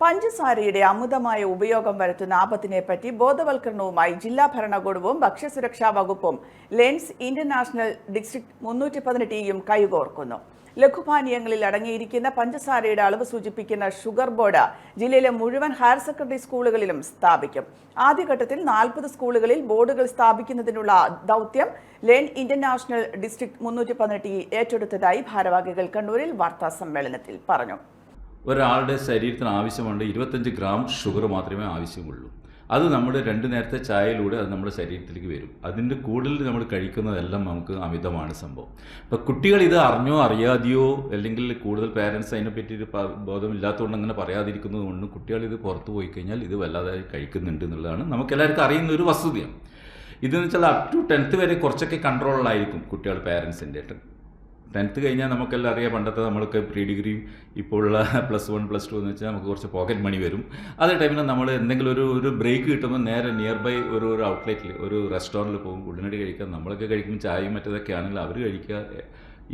പഞ്ചസാരയുടെ അമിതമായ ഉപയോഗം വരുത്തുന്ന ആപത്തിനെ പറ്റി ബോധവൽക്കരണവുമായി ജില്ലാ ഭരണകൂടവും ഭക്ഷ്യസുരക്ഷാ വകുപ്പും ലെൻസ് ഇന്റർനാഷണൽ ഡിസ്ട്രിക്ട് മുന്നൂറ്റി പതിനെട്ടിയും കൈകോർക്കുന്നു. ലഘുപാനീയങ്ങളിൽ അടങ്ങിയിരിക്കുന്ന പഞ്ചസാരയുടെ അളവ് സൂചിപ്പിക്കുന്ന ഷുഗർ ബോർഡ് ജില്ലയിലെ മുഴുവൻ ഹയർ സെക്കൻഡറി സ്കൂളുകളിലും സ്ഥാപിക്കും. ആദ്യഘട്ടത്തിൽ നാൽപ്പത് സ്കൂളുകളിൽ ബോർഡുകൾ സ്ഥാപിക്കുന്നതിനുള്ള ദൗത്യം ലേൺ ഇന്റർനാഷണൽ ഡിസ്ട്രിക്ട് മുന്നൂറ്റി പതിനെട്ട് ഏറ്റെടുത്തതായി ഭാരവാഹികൾ കണ്ണൂരിൽ വാർത്താ സമ്മേളനത്തിൽ പറഞ്ഞു. ഒരാളുടെ ശരീരത്തിന് ആവശ്യമുണ്ട് ഇരുപത്തഞ്ച് ഗ്രാം ഷുഗർ മാത്രമേ ആവശ്യമുള്ളൂ. അത് നമ്മുടെ രണ്ട് നേരത്തെ ചായയിലൂടെ അത് നമ്മുടെ ശരീരത്തിലേക്ക് വരും. അതിന്റെ കൂടുതൽ നമ്മൾ കഴിക്കുന്നതെല്ലാം നമുക്ക് അമിതമാണ് സംഭവം. അപ്പോൾ കുട്ടികൾ ഇത് അറിഞ്ഞോ അറിയാതെയോ അല്ലെങ്കിൽ കൂടുതൽ പേരൻസ് അതിനെപ്പറ്റി ഒരു ബോധമില്ലാത്തതുകൊണ്ട് അങ്ങനെ പറയാതിരിക്കുന്നത് കൊണ്ടും കുട്ടികൾ ഇത് പുറത്തു പോയി കഴിഞ്ഞാൽ ഇത് വല്ലാതെ കഴിക്കുന്നുണ്ട് എന്നുള്ളതാണ് നമുക്ക് എല്ലാവർക്കും അറിയുന്ന ഒരു വസ്തുതയാണ്. ഇതെന്ന് വെച്ചാൽ അപ് ടു ടെൻത്ത് വരെ കുറച്ചൊക്കെ കൺട്രോളിലായിരിക്കും കുട്ടികൾ പാരൻസിന്റെ ടെൻത്ത് കഴിഞ്ഞാൽ നമുക്കെല്ലാം അറിയാം പണ്ടത്തെ നമ്മൾക്ക് പ്രീ ഡിഗ്രിയും ഇപ്പോൾ ഉള്ള പ്ലസ് വൺ പ്ലസ് ടു എന്ന് വെച്ചാൽ നമുക്ക് കുറച്ച് പോക്കറ്റ് മണി വരും. അതേ ടൈമിൽ നമ്മൾ എന്തെങ്കിലും ഒരു ഒരു ബ്രേക്ക് കിട്ടുമ്പോൾ നേരെ നിയർ ബൈ ഒരു ഒരു ഔട്ട്ലെറ്റിൽ ഒരു റെസ്റ്റോറന്റിൽ പോകും ഉടനടി കഴിക്കാം. നമ്മളൊക്കെ കഴിക്കുമ്പോൾ ചായയും മറ്റേതൊക്കെ ആണെങ്കിൽ അവർ കഴിക്കുക.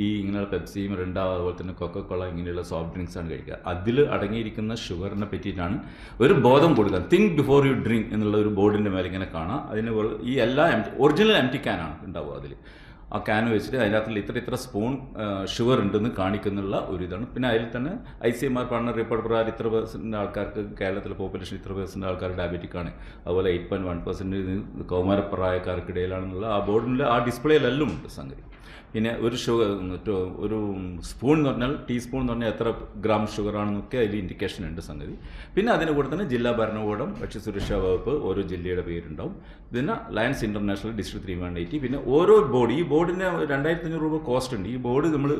ഈ ഇങ്ങനെയുള്ള പെപ്സിയും റിണ്ട അതുപോലെ തന്നെ കൊക്കക്കോള ഇങ്ങനെയുള്ള സോഫ്റ്റ് ഡ്രിങ്ക്സ് ആണ് കഴിക്കുക. അതിൽ അടങ്ങിയിരിക്കുന്ന ഷുഗറിനെ പറ്റിയിട്ടാണ് ഒരു ബോധം കൊടുക്കുക. തിങ്ക് ബിഫോർ യു ഡ്രിങ്ക് എന്നുള്ള ഒരു ബോർഡിന്റെ മേലെ ഇങ്ങനെ കാണാം. അതിന് ഈ എല്ലാ എം ഒറിജിനൽ എം ടി ക്യാനാണ് ഉണ്ടാവുക അതിൽ. ആ ക്യാൻ വെച്ചിട്ട് അതിനകത്തിൽ ഇത്ര ഇത്ര സ്പൂൺ ഷുഗർ ഉണ്ടെന്ന് കാണിക്കുന്നുള്ള ഒരു ഇതാണ് പിന്നെ അതിൽ തന്നെ ഐ സി എം ആർ പഠന റിപ്പോർട്ട് പ്രകാരം ഇത്ര പേഴ്സന്റ് ആൾക്കാർക്ക് കേരളത്തിലെ പോപ്പുലേഷൻ ഇത്ര പേഴ്സന്റ് ആൾക്കാർ ഡയബറ്റിക് ആണ്. അതുപോലെ എയ്റ്റ് പോയിന്റ് വൺ പെർസെന്റ് കൗമാരപ്രായക്കാർക്കിടയിലാണെന്നുള്ള ആ ബോർഡിന്റെ ആ ഡിസ്പ്ലേയിലെല്ലാം ഉണ്ട് സംഗതി. പിന്നെ ഒരു ഷുഗർ ഒരു സ്പൂൺ എന്ന് പറഞ്ഞാൽ ടീസ്പൂൺ എന്ന് പറഞ്ഞാൽ എത്ര ഗ്രാം ഷുഗർ ആണെന്നൊക്കെ അതിൽ ഇൻഡിക്കേഷൻ ഉണ്ട് സംഗതി. പിന്നെ അതിന് കൂടെ തന്നെ ജില്ലാ ഭരണകൂടം ഭക്ഷ്യസുരക്ഷാ വകുപ്പ് ഓരോ ജില്ലയുടെ പേരുണ്ടാവും. പിന്നെ lions international district three one eighty പിന്നെ ഓരോ ബോഡി ഈ ബോർഡിന് രണ്ടായിരത്തി അഞ്ഞൂറ് രൂപ കോസ്റ്റ് ഉണ്ട്. ഈ ബോർഡ് നമ്മൾ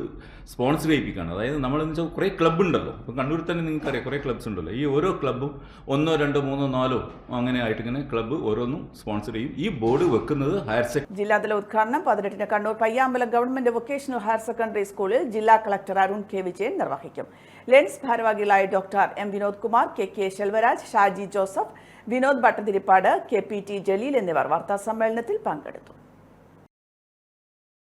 സ്പോൺസർ ചെയ്യിപ്പിക്കുകയാണ്. അതായത് നമ്മളെന്ന് വെച്ചാൽ കുറേ ക്ലബ്ബ് ഉണ്ടല്ലോ. ഇപ്പം കണ്ണൂരിൽ തന്നെ നിങ്ങൾക്കറിയാം കുറേ ക്ലബ്സ് ഉണ്ടല്ലോ. ഈ ഓരോ ക്ലബ്ബും ഒന്നോ രണ്ടോ മൂന്നോ നാലോ അങ്ങനെ ആയിട്ട് ഇങ്ങനെ ക്ലബ്ബ് ഓരോന്നും സ്പോൺസർ ചെയ്യും. ഈ ബോർഡ് വെക്കുന്നത് ഹയർ സെക്കൻഡറി ജില്ലാതല ഉദ്ഘാടനം പതിനെട്ടിന് Kannur Payyambalam government vocational higher secondary സ്കൂളിൽ ജില്ലാ കളക്ടർ അരുൺ കെ വിജയൻ നിർവഹിക്കും. ലെൻസ് ഭാരവാഹികളായ doctor M Vinod Kumar K K Selvaraj Shaji Joseph Vinod Bhattathiripad K P T Jaleel എന്നിവർ വാർത്താ സമ്മേളനത്തിൽ പങ്കെടുത്തു.